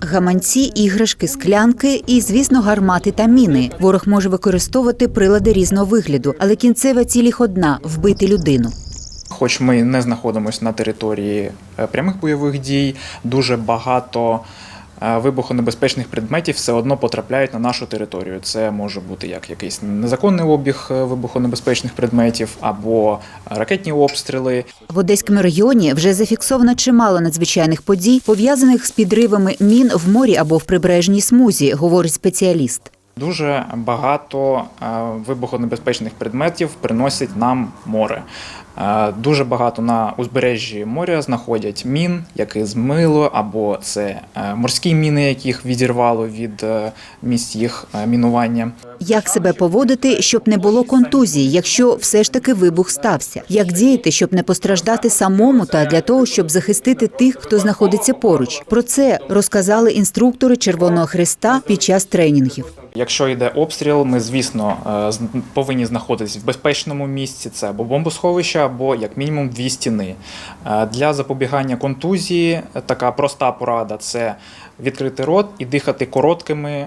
Гаманці, іграшки, склянки і, звісно, гармати та міни. Ворог може використовувати прилади різного вигляду, але кінцева ціль одна вбити людину. Хоч ми не знаходимося на території е, прямих бойових дій, дуже багато вибухонебезпечних предметів все одно потрапляють на нашу територію. Це може бути як якийсь незаконний обіг е, вибухонебезпечних предметів або ракетні обстріли. В Одеському районі вже зафіксовано чимало надзвичайних подій, пов'язаних з підривами мін в морі або в прибережній смузі, говорить спеціаліст. Дуже багато е, вибухонебезпечних предметів приносить нам море. Е, Дуже багато на узбережжі моря знаходять мін, які змило, або це е, морські міни, яких відірвало від місць їх мінування. Як себе поводити, щоб не було контузій, якщо все ж таки вибух стався? Як діяти, щоб не постраждати самому, та для того, щоб захистити тих, хто знаходиться поруч? Про це розказали інструктори Червоного Христа під час тренінгів. Якщо йде обстріл, ми, звісно, е, повинні знаходитися в безпечному місці. Це або бомбосховище, або як мінімум дві стіни. Е, Для запобігання контузії е, така проста порада це відкрити рот і дихати короткими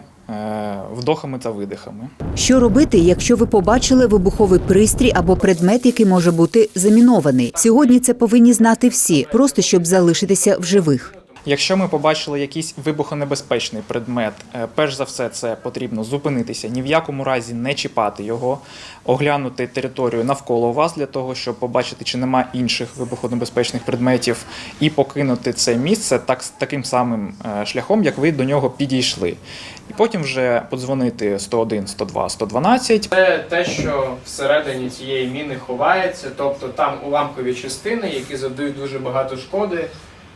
вдохами та видихами. Що робити, якщо ви побачили вибуховий пристрій або предмет, який може бути замінований? Сьогодні це повинні знати всі, просто щоб залишитися в живих. Якщо ми побачили якийсь вибухонебезпечний предмет, е, перш за все, це потрібно зупинитися, ні в якому разі не чіпати його, оглянути територію навколо вас для того, щоб побачити, чи нема інших вибухонебезпечних предметів, і покинути це місце так таким самим е, шляхом, як ви до нього підійшли. І потім вже подзвонити 101, 102, 112 Це те, що всередині цієї міни ховається, тобто там уламкові частини, які завдають дуже багато шкоди.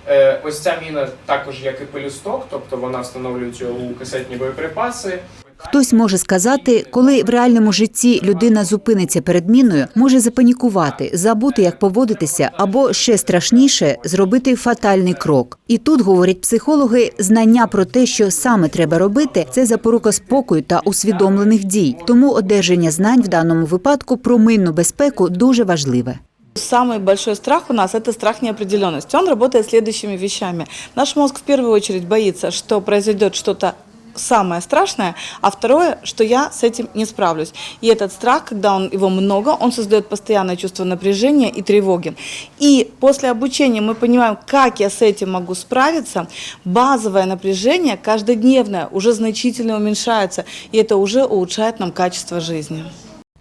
Е, Ось ця міна також як і пелюсток, тобто вона встановлюється у касетні боєприпаси. Хтось може сказати, коли в реальному житті людина зупиниться перед міною, може запанікувати, забути, як поводитися, або ще страшніше зробити фатальний крок. І тут говорять психологи, знання про те, що саме треба робити, це запорука спокою та усвідомлених дій. Тому одержання знань в даному випадку про минну безпеку дуже важливе. Самый большой страх у нас – это страх неопределенности. Он работает следующими вещами. Наш мозг в первую очередь боится, что произойдет что-то самое страшное, а второе, что я с этим не справлюсь. И этот страх, когда он, его много, он создает постоянное чувство напряжения и тревоги. И после обучения мы понимаем, как я с этим могу справиться. Базовое напряжение каждодневное уже значительно уменьшается, и это уже улучшает нам качество жизни.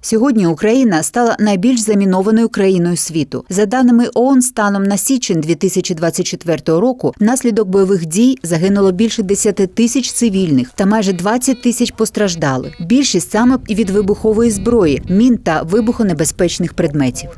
Сьогодні Україна стала найбільш замінованою країною світу. За даними ООН, станом на січень 2024 року внаслідок бойових дій загинуло більше 10 тисяч цивільних та майже 20 тисяч постраждалих. Більшість саме від вибухової зброї, мін та вибухонебезпечних предметів.